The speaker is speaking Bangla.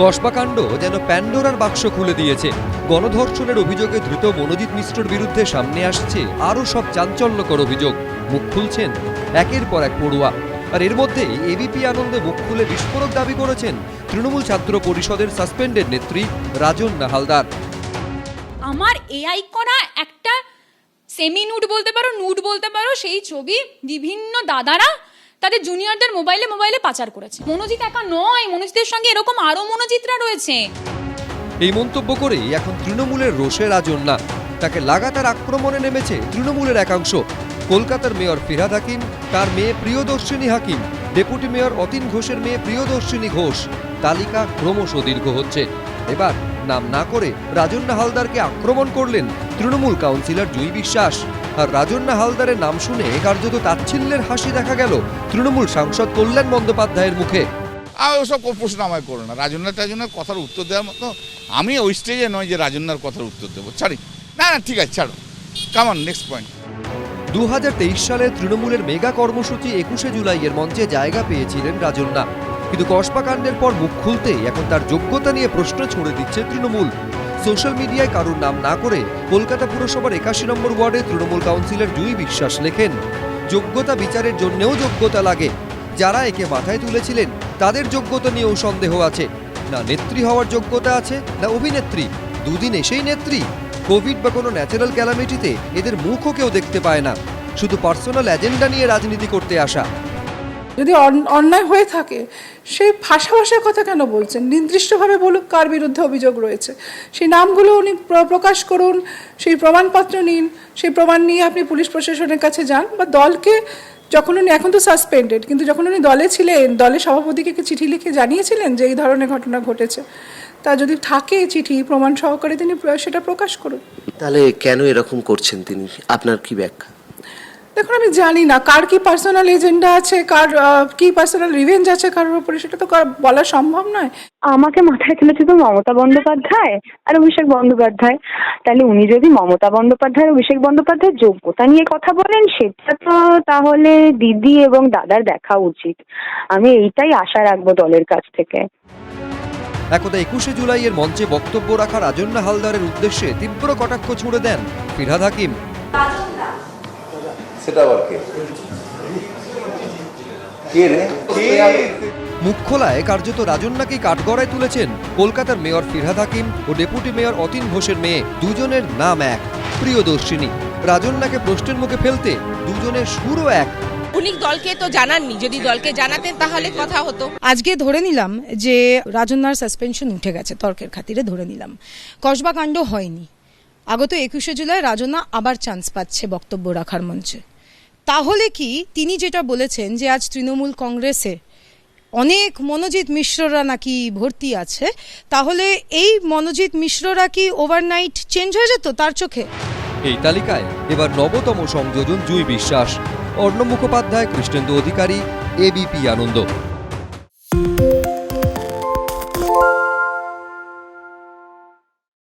কসবাকাণ্ড যেন প্যান্ডোরার বাক্স খুলে দিয়েছে। গণধর্ষণের অভিযোগে ধৃত মনোজিৎ মিশ্রর বিরুদ্ধে সামনে আসছে আরও সব চাঞ্চল্যকর অভিযোগ। মুখ খুলছেন একের পর এক পড়ুয়া। আর এর মধ্যে এবিপি আনন্দে মুখ খুলে বিস্ফোরক দাবি করেছেন তৃণমূল ছাত্র পরিষদের সাসপেন্ডেড নেত্রী রাজন নাহালদার আমার এআই করা একটা সেমি নুড বলতে পারো, নুড বলতে পারো, সেই ছবি বিভিন্ন দাদারা তাদের জুনিয়রদের মোবাইলে মোবাইলে পাচার করেছে। মনোজিৎ একা নয়, মনোজিতের সঙ্গে এরকম আরও মনোজিতরা রয়েছে। এই মন্তব্য করেই এখন তৃণমূলের রোষে রাজন্যা তাকে লাগাতার আক্রমণে নেমেছে তৃণমূলের একাংশ। কলকাতার মেয়র ফিরহাদ হাকিম, তার মেয়ে প্রিয়দর্শিনী হাকিম, ডেপুটি মেয়র অতীন ঘোষের মেয়ে প্রিয়দর্শিনী ঘোষ। তালিকা ক্রমশ দীর্ঘ হচ্ছে। এবার নাম না করে রাজন্যা হালদারকে আক্রমণ করলেন তৃণমূল কাউন্সিলর জুই বিশ্বাস। আর রাজন্যা হালদারের নাম শুনে কার্যত তাচ্ছিল্যের হাসি দেখা গেল তৃণমূল সাংসদ কল্যাণ বন্দ্যোপাধ্যায়ের মুখে। আর ওসব প্রশ্ন আমায় করো না। রাজন্যা টাজন্যার কথার উত্তর দেওয়ার মতো আমি ওই স্টেজে নয় যে রাজন্যার কথার উত্তর দেবো। ছাড়ি। না না ঠিক আছে ছাড়ো। কামান নেক্সট পয়েন্ট দু হাজার তেইশ সালে তৃণমূলের মেগা কর্মসূচি একুশে জুলাইয়ের মঞ্চে জায়গা পেয়েছিলেন রাজন্যা। কিন্তু কসবাকাণ্ডের পর মুখ খুলতেই এখন তার যোগ্যতা নিয়ে প্রশ্ন ছড়ে দিচ্ছে তৃণমূল। সোশ্যাল মিডিয়ায় কারুর নাম না করে কলকাতা পুরসভার একাশি নম্বর ওয়ার্ডে তৃণমূল কাউন্সিলর জুই বিশ্বাস লেখেন, যোগ্যতা বিচারের জন্যেও যোগ্যতা লাগে। যারা একে মাথায় তুলেছিলেন, তাদের যোগ্যতা নিয়েও সন্দেহ আছে। না নেত্রী হওয়ার যোগ্যতা আছে, না অভিনেত্রী। দুদিন এসেই নেত্রী। কোভিড বা কোনো ন্যাচারাল ক্যালামিটিতে এদের মুখও কেউ দেখতে পায় না। শুধু পার্সোনাল এজেন্ডা নিয়ে রাজনীতি করতে আসা। যদি অন্যায় হয়ে থাকে সেই ভাষা ভাষার কথা কেন বলছেন? নির্দিষ্টভাবে বলুক কার বিরুদ্ধে অভিযোগ রয়েছে। সেই নামগুলো উনি প্রকাশ করুন, সেই প্রমাণপত্র নিন, সেই প্রমাণ নিয়ে আপনি পুলিশ প্রশাসনের কাছে যান বা দলকে, যখন উনি, এখন তো সাসপেন্ডেড কিন্তু যখন উনি দলে ছিলেন, দলের সভাপতিকে চিঠি লিখে জানিয়েছিলেন যে এই ধরনের ঘটনা ঘটেছে? তা যদি থাকে চিঠি, প্রমাণ সহকারে তিনি সেটা প্রকাশ করুন। তাহলে কেন এরকম করছেন তিনি? আপনার কি ব্যাখ্যা? দেখুন আমি জানি না কার কি পার্সোনাল এজেন্ডা আছে কার কি পার্সোনাল রিভেঞ্জ আছে কারোর উপরে সেটা তো কার- বলা সম্ভব নয়। আমাকে মাথায় তুলেছে তো মমতা বন্দ্যোপাধ্যায় আর অভিষেক বন্দ্যোপাধ্যায়। তাহলে উনি যদি মমতা বন্দ্যোপাধ্যায় অভিষেক বন্দ্যোপাধ্যায়ের যোগ্যতা নিয়ে কথা বলেন সেটা তো তাহলে দিদি এবং দাদার দেখা উচিত। আমি এইটাই আশা রাখব দলের কাছ থেকে। একদা একুশে জুলাইয়ের মঞ্চে বক্তব্য রাখা রাজন্যা হালদারের উদ্দেশ্যে তীব্র কটাক্ষ ছুড়ে দেন ফিরহাদ হাকিম। সেটা আবার কে? কে রে? মুখ খোলায় কার্যত রাজন্যাকেই কাঠগড়ায় তুলেছেন কলকাতার মেয়র ফিরহাদ হাকিম ও ডেপুটি মেয়র অতীন ঘোষের মেয়ে দুজনের নাম এক প্রিয়দর্শিনী। রাজন্যাকে প্রশ্নের মুখে ফেলতে দুজনের সুরও এক। উনি দলকে তো জানাননি যদি দলকে জানাতেন তাহলে কথা হতো। আজকে ধরে নিলাম যে রাজন্যার সাসপেনশন উঠে গেছে তর্কের খাতিরে ধরে নিলাম। কসবা কাণ্ড হয়নি। আগত একুশে জুলাই রাজন্যা আবার চান্স পাচ্ছে বক্তব্য রাখার মঞ্চে। তাহলে কি তিনি যেটা বলেছেন যে আজ তৃণমূল কংগ্রেসে অনেক মনোজিৎ মিশ্ররা নাকি ভর্তি আছে, তাহলে এই মনোজিৎ মিশ্ররা কি ওভারনাইট চেঞ্জ হয়ে যেত তার চোখে? এই তালিকায় এবার নবতম সংযোজন জুই বিশ্বাস, অর্ণব মুখোপাধ্যায়, কৃষ্ণেন্দু অধিকারী এবিপি আনন্দ।